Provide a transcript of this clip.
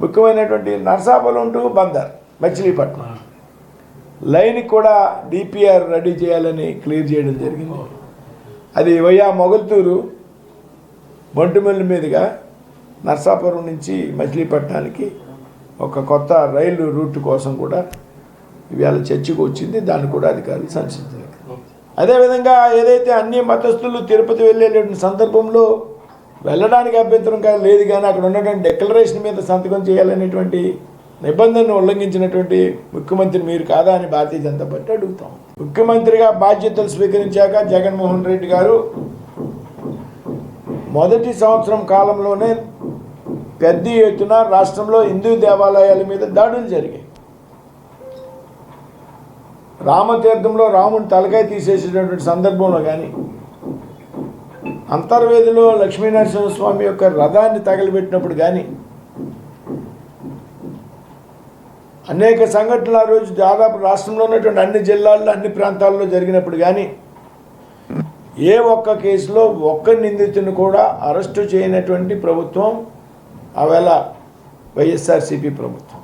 ముఖ్యమైనటువంటి Narasapuram to Bandar Machilipatnam. Line కూడా DPR ready చేయాలని క్లియర్ చేయడం జరిగింది. అది వయ్యా మొగల్తూరు బంటుమిల్లి మీదుగా నర్సాపురం నుంచి మచిలీపట్నానికి ఒక కొత్త రైలు రూట్ కోసం కూడా ఇవాళ చర్చకు వచ్చింది. దాన్ని కూడా అధికారులు సంసిద్ధారు అదేవిధంగా ఏదైతే అన్ని మతస్థులు తిరుపతి వెళ్ళేటువంటి సందర్భంలో వెళ్ళడానికి అభ్యంతరం కాదు లేదు కానీ అక్కడ ఉన్నటువంటి డెక్లరేషన్ మీద సంతకం చేయాలనేటువంటి నిబంధనను ఉల్లంఘించినటువంటి ముఖ్యమంత్రి మీరు కాదా అని భారతీయ జనతా పార్టీ అడుగుతాం. ముఖ్యమంత్రిగా బాధ్యతలు స్వీకరించాక జగన్మోహన్ రెడ్డి గారు మొదటి సంవత్సరం కాలంలోనే పెద్ద ఎత్తున రాష్ట్రంలో హిందూ దేవాలయాల మీద దాడులు జరిగాయి. రామతీర్థంలో రాముని తలకాయ తీసేసేటటువంటి సందర్భంలో కానీ అంతర్వేదిలో లక్ష్మీనరసింహస్వామి యొక్క రథాన్ని తగలబెట్టినప్పుడు కానీ అనేక సంఘటనలు ఆ రోజు దాదాపు రాష్ట్రంలో ఉన్నటువంటి అన్ని జిల్లాల్లో అన్ని ప్రాంతాల్లో జరిగినప్పుడు కానీ ఏ ఒక్క కేసులో ఒక్క నిందితుని కూడా అరెస్టు చేయనటువంటి ప్రభుత్వం ఆవేళ వైఎస్ఆర్సీపీ ప్రభుత్వం.